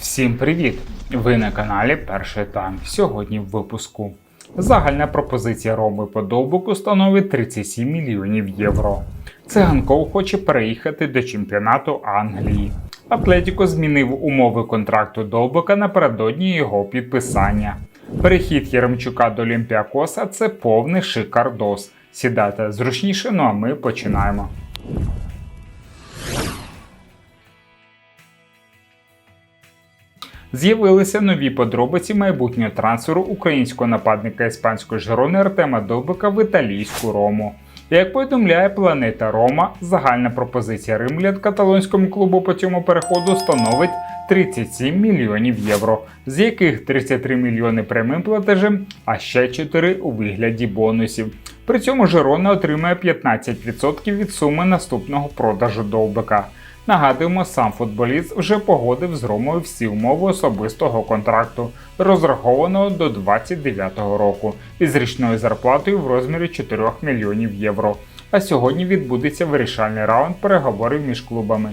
Всім привіт! Ви на каналі Перший Тайм. Сьогодні в випуску. Загальна пропозиція Роми по довбуку становить 37 мільйонів євро. Циганков хоче переїхати до чемпіонату Англії. Атлетіко змінив умови контракту Довбика напередодні його підписання. Перехід Єремчука до Олімпіакоса це повний шикардос. Сідайте зручніше, ну а ми починаємо. З'явилися нові подробиці майбутнього трансферу українського нападника іспанської Жирони Артема Довбика в італійську Рому. Як повідомляє Планета Рома, загальна пропозиція римлян каталонському клубу по цьому переходу становить 37 мільйонів євро, з яких 33 мільйони прямим платежем, а ще 4 у вигляді бонусів. При цьому Жирона отримає 15% від суми наступного продажу Довбика. Нагадуємо, сам футболіст вже погодив з Ромою всі умови особистого контракту, розрахованого до 29-го року, із річною зарплатою в розмірі 4 мільйонів євро. А сьогодні відбудеться вирішальний раунд переговорів між клубами.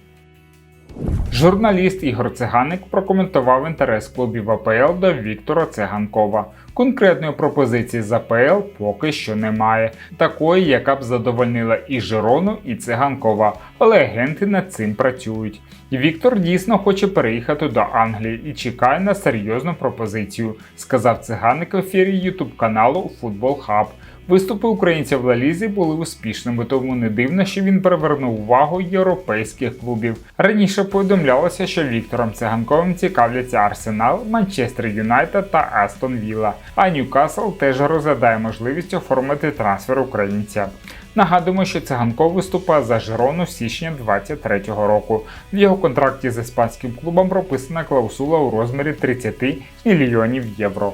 Журналіст Ігор Циганик прокоментував інтерес клубів АПЛ до Віктора Циганкова. Конкретної пропозиції з АПЛ поки що немає, такої, яка б задовольнила і Жирону, і Циганкова, але агенти над цим працюють. Віктор дійсно хоче переїхати до Англії і чекає на серйозну пропозицію, сказав циганик в ефірі ютуб каналу Football Hub. Виступи українця в Лалізі були успішними, тому не дивно, що він привернув увагу європейських клубів. Раніше повідомлялося, що Віктором Циганковим цікавляться Арсенал, Манчестер Юнайтед та Астон Вілла. А Ньюкасл теж розглядає можливість оформити трансфер українця. Нагадуємо, що циганков виступає за Жирону січня 2023 року. В його контракті з іспанським клубом прописана клаусула у розмірі 30 мільйонів євро.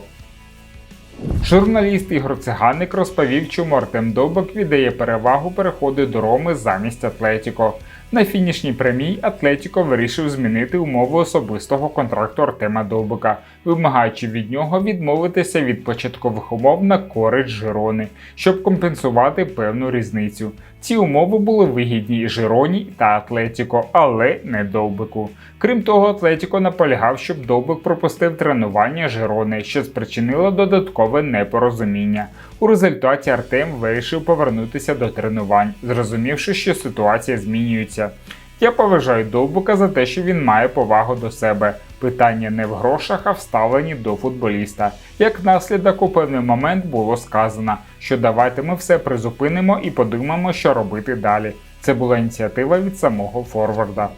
Журналіст Ігор Циганик розповів, чому Артем Довбик віддає перевагу переходу до Роми замість Атлетіко. На фінішній прямій Атлетіко вирішив змінити умови особистого контракту Артема Довбика, вимагаючи від нього відмовитися від початкових умов на користь Жирони, щоб компенсувати певну різницю. Ці умови були вигідні і Жироні та Атлетіко, але не Довбику. Крім того, Атлетіко наполягав, щоб Довбик пропустив тренування Жирони, що спричинило додаткове непорозуміння. У результаті Артем вирішив повернутися до тренувань, зрозумівши, що ситуація змінюється. Я поважаю Довбука за те, що він має повагу до себе. Питання не в грошах, а в ставленні до футболіста. Як наслідок у певний момент було сказано, що давайте ми все призупинимо і подумаємо, що робити далі. Це була ініціатива від самого Форварда.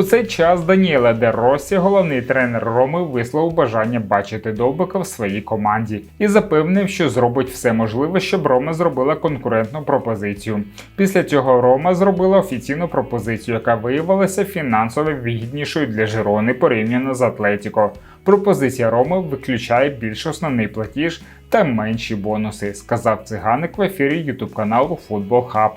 У цей час Даніеле Де Росі, головний тренер Роми, висловив бажання бачити Довбика в своїй команді і запевнив, що зробить все можливе, щоб Рома зробила конкурентну пропозицію. Після цього Рома зробила офіційну пропозицію, яка виявилася фінансово вигіднішою для Жирони порівняно з Атлетіко. Пропозиція Роми виключає більш основний платіж та менші бонуси, сказав циганик в ефірі ютуб каналу Football Hub.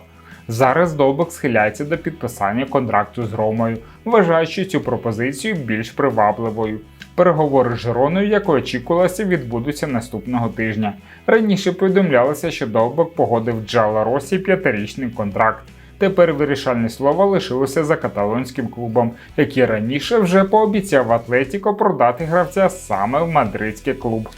Зараз Довбик схиляється до підписання контракту з Ромою, вважаючи цю пропозицію більш привабливою. Переговори з Жироною, як очікувалося, відбудуться наступного тижня. Раніше повідомлялося, що Довбик погодив Джала Росі п'ятирічний контракт. Тепер вирішальне слово лишилося за каталонським клубом, який раніше вже пообіцяв Атлетіко продати гравця саме в мадридський клуб.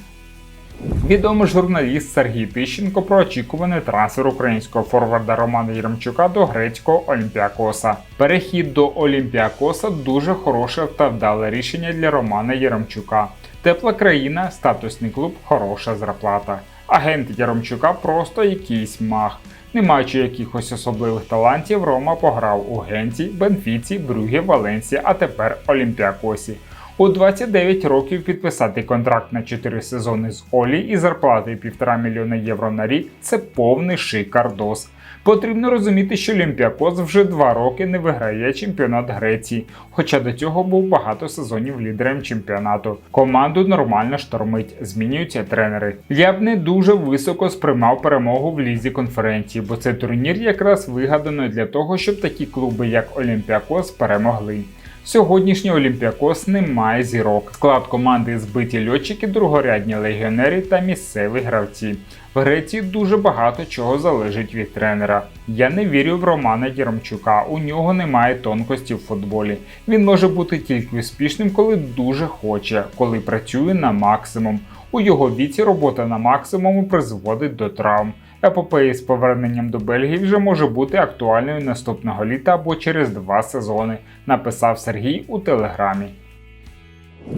Відомий журналіст Сергій Тищенко про очікуваний трансфер українського форварда Романа Єремчука до грецького Олімпіакоса. Перехід до Олімпіакоса дуже хороше та вдале рішення для Романа Єремчука. Тепла країна, статусний клуб, хороша зарплата. Агент Яремчука просто якийсь мах. Не маючи якихось особливих талантів, Рома пограв у Генці, Бенфіці, Брюгі, Валенсії, а тепер Олімпіакосі. У 29 років підписати контракт на 4 сезони з Олі і зарплатою 1,5 мільйона євро на рік це повний шикардос. Потрібно розуміти, що Олімпіакос вже два роки не виграє чемпіонат Греції, хоча до цього був багато сезонів лідером чемпіонату. Команду нормально штормить, змінюються тренери. Я б не дуже високо сприймав перемогу в лізі конференції, бо цей турнір якраз вигадано для того, щоб такі клуби, як Олімпіакос, перемогли. Сьогоднішній Олімпіакос не має зірок. Склад команди збиті льотчики, другорядні легіонери та місцеві гравці. В Греції дуже багато чого залежить від тренера. Я не вірю в Романа Єромчука. У нього немає тонкості в футболі. Він може бути тільки успішним, коли дуже хоче, коли працює на максимум. У його віці робота на максимуму призводить до травм. Епопея з поверненням до Бельгії вже може бути актуальною наступного літа або через два сезони, написав Сергій у телеграмі.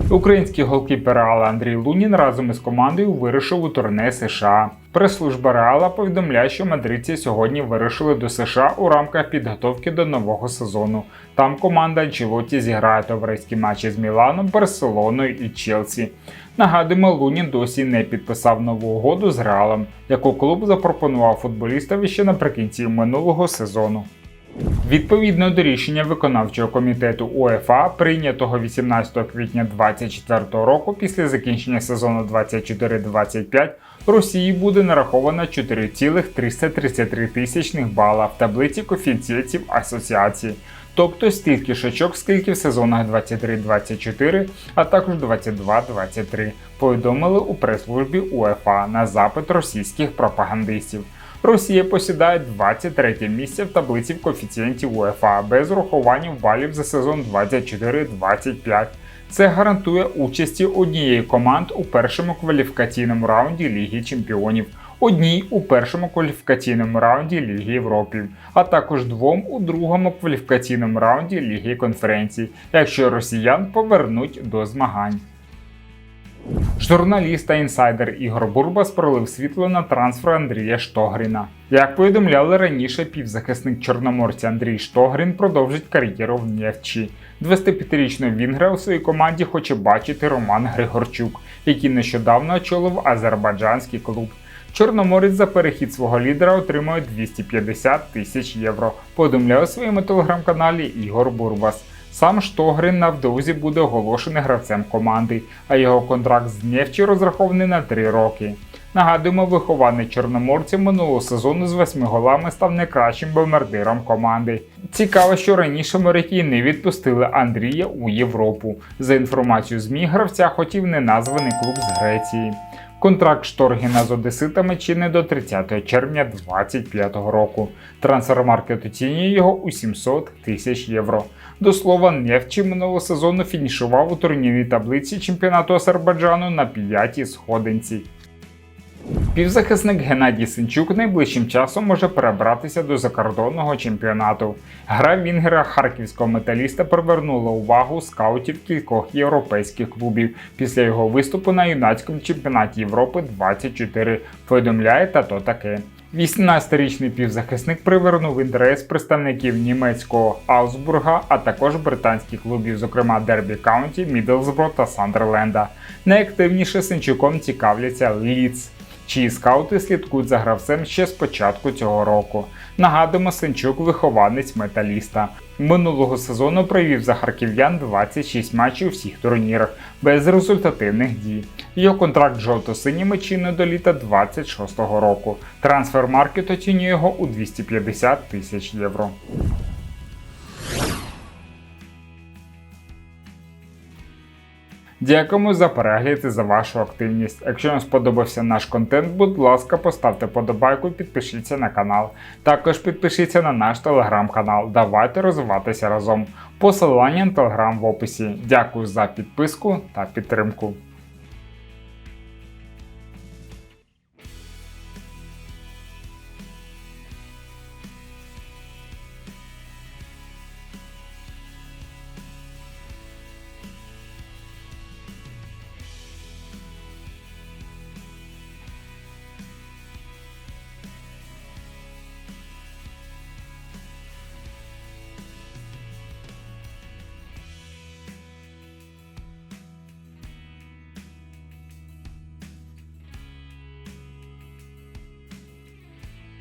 Український голкіпер Але Андрій Лунін разом із командою вирушив у турне США. Прес-служба Реала повідомляє, що мадридці сьогодні вирушили до США у рамках підготовки до нового сезону. Там команда Анчелоті зіграє товариські матчі з Міланом, Барселоною і Челсі. Нагадуємо, Лунін досі не підписав нову угоду з Реалом, яку клуб запропонував футболістові ще наприкінці минулого сезону. Відповідно до рішення виконавчого комітету УЕФА, прийнятого 18 квітня 2024 року після закінчення сезону 24-25, Росії буде нараховано 4,333 тисячних бала в таблиці коефіцієнтів асоціації, тобто стільки ж очок, скільки в сезонах 23-24, а також 22-23, повідомили у прес-службі УЕФА на запит російських пропагандистів. Росія посідає 23 місце в таблиці коефіцієнтів УЕФА без урахування балів за сезон 24-25. Це гарантує участі однієї команд у першому кваліфікаційному раунді Ліги Чемпіонів, одній у першому кваліфікаційному раунді Ліги Європи, а також двом у другому кваліфікаційному раунді Ліги конференцій, якщо росіян повернуть до змагань. Журналіст та інсайдер Ігор Бурбас пролив світло на трансфер Андрія Штогріна. Як повідомляли раніше, півзахисник чорноморця Андрій Штогрін продовжить кар'єру в Нєвчі. 25-річного Вінгра у своїй команді хоче бачити Роман Григорчук, який нещодавно очолив азербайджанський клуб. Чорноморець за перехід свого лідера отримує 250 тисяч євро. Повідомляє у своєму телеграм-каналі Ігор Бурбас. Сам Штогрин навдовзі буде оголошений гравцем команди, а його контракт з Нєвчі розрахований на 3 роки. Нагадуємо, вихований чорноморців минулого сезону з восьми голами став найкращим бомбардиром команди. Цікаво, що раніше моряки не відпустили Андрія у Європу. За інформацією ЗМІ, гравця хотів неназваний клуб з Греції. Контракт Шторгіна з Одеситами чинний до 30 червня 2025 року. Трансфермаркет оцінює його у 700 тисяч євро. До слова, Нефчі минулого сезону фінішував у турнірній таблиці чемпіонату Азербайджану на п'ятій сходинці. Півзахисник Геннадій Синчук найближчим часом може перебратися до закордонного чемпіонату. Гра Вінгера харківського металіста привернула увагу скаутів кількох європейських клубів після його виступу на юнацькому чемпіонаті Європи 24. Повідомляє та то таке. 18-річний півзахисник привернув інтерес представників німецького Аусбурга, а також британських клубів, зокрема Дербі Каунті, Мідлсбро та Сандерленда. Найактивніше Синчуком цікавляться Ліц чиї скаути слідкують за гравцем ще з початку цього року. Нагадуємо, Сенчук вихованець металіста. Минулого сезону провів за харків'ян 26 матчів у всіх турнірах без результативних дій. Його контракт жовто-синіми чинний до літа 26-го року. Трансфер-маркет оцінює його у 250 тисяч євро. Дякуємо за перегляд і за вашу активність. Якщо вам сподобався наш контент, будь ласка, поставте подобайку і підпишіться на канал. Також підпишіться на наш телеграм-канал. Давайте розвиватися разом. Посилання на телеграм в описі. Дякую за підписку та підтримку.